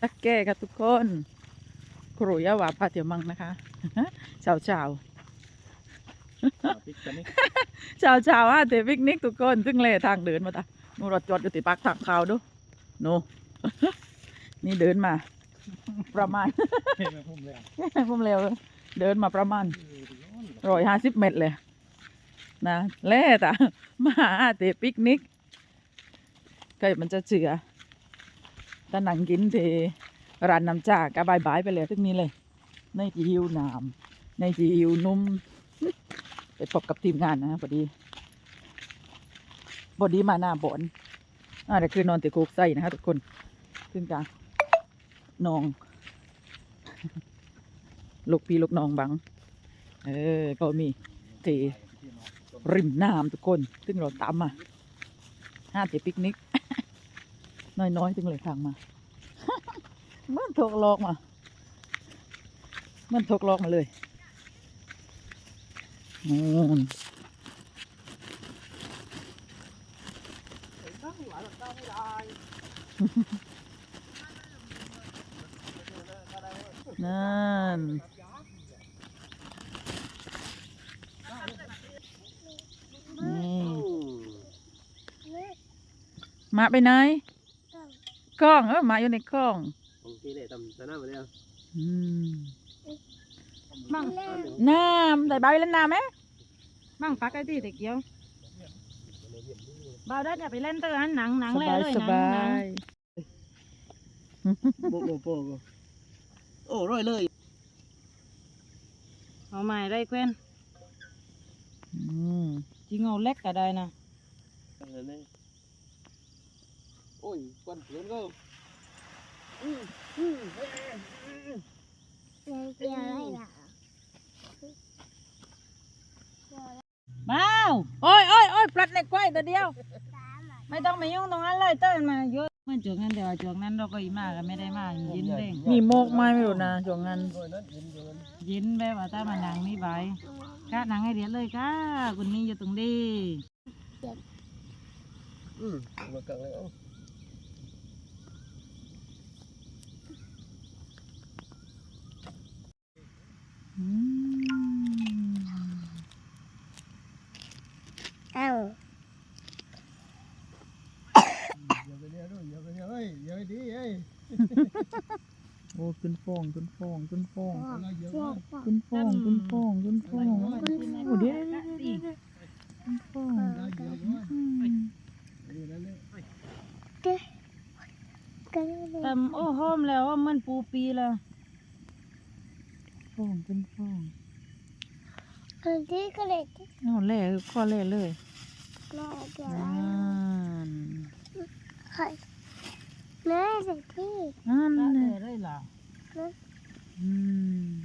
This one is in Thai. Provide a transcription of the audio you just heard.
ตักแก่ค่ะทุกคนครูยาวาพาเที่ยวมังนะคะเช้าเช้าเช้าเช้าอะเตะปิกนิกทุกคนซึ่งเลยทางเดินมาตานูรถจอดอยู่ติปากทางเขาดูหนูนี่เดินมา ประมาณเห็นไหมเร็วเดินมาประมาณร้อยห้าสิบเมตรเลย นะแล่ตามาหาเตะปิกนิกเคยมันจะเจือ ถ้านังกินเทร้านน้ำจากก็บายบายไปเลยทึงนี้เลย ในจีฮิวน้ำในจีฮิวนุ่ม ไปพบกับทีมงานนะพอดีพอดีมาหน้าบอนอ่าเดี๋ยวคือนอนติคุกใส่นะคะทุกคนซึ่งจะนองลูกพี่ลูกน้องบัง เออ ก็มีเทริมน้ำทุกคน ซึ่งเราตามมาห้าเทปิกนิก น้อยๆจึงเลยทางมา มันถกลอกมา มันถกลอกมาเลยนู่นนั่นนี่หมาไปไหน กล้องเออหมาอยู่ในกล้องผมตีเลยทำตะหน้ามาแล้วอืมมั่งน้ำใส่ใบเล่นน้ำไหมมั่งปักไอ้ที่ตะเกียวเบาได้จะไปเล่นเตอร์อันหนังหนังสเลยบายเลยสหนังบาหนังยโบโบโบโอ้ร้อยเลยเอาใหม่ได้เกวนอืม จริงเอาเล็กก็ได้นะโอ้ยควันเกินก็บ้าวโอ้ย โอ้ยโอ้ยปลัดในกล้วยตัวเดียวไม่ต้องมายุ่งตรงนั้นเลยเต้นมาเยอะมันจวกนั้นเดี๋ยวจวกนั้นเราก็อีมากกันไม่ได้มากยินเด้งมีโมกไหมไม่รู้นะช่วงนั้นยินแบบว่าถ้ามาหนังนี่ใบกะหนังให้เดียดเลยค่ะคุณนี่อยู่ตรงนี้อืมมากังเลยเอ้า อืม อย่าไปเนี่ยด้วยอย่าไปเนี่ยเฮ้ยอย่าไปดีเฮ้ยโอ้ขึ้นฟองขึ้นฟองขึ้นฟองเราเยอะมากขึ้นฟองขึ้นฟองขึ้นฟองโอ้เดี๋ยวเดี๋ยวเดี๋ยวสิขึ้นฟองเราเยอะมากอืมนี่นั่นเลยทำโอ้โหมแล้วว่ามันปูปีแล้วฟองขึ้นฟองคนที่ก็เลยเอาแล่ข้อแล่เลย แม่เกี่ยวอะไรนั่เฮ้ยแม่เสิพี่นั่นละเลเลยยเลยเหรอืม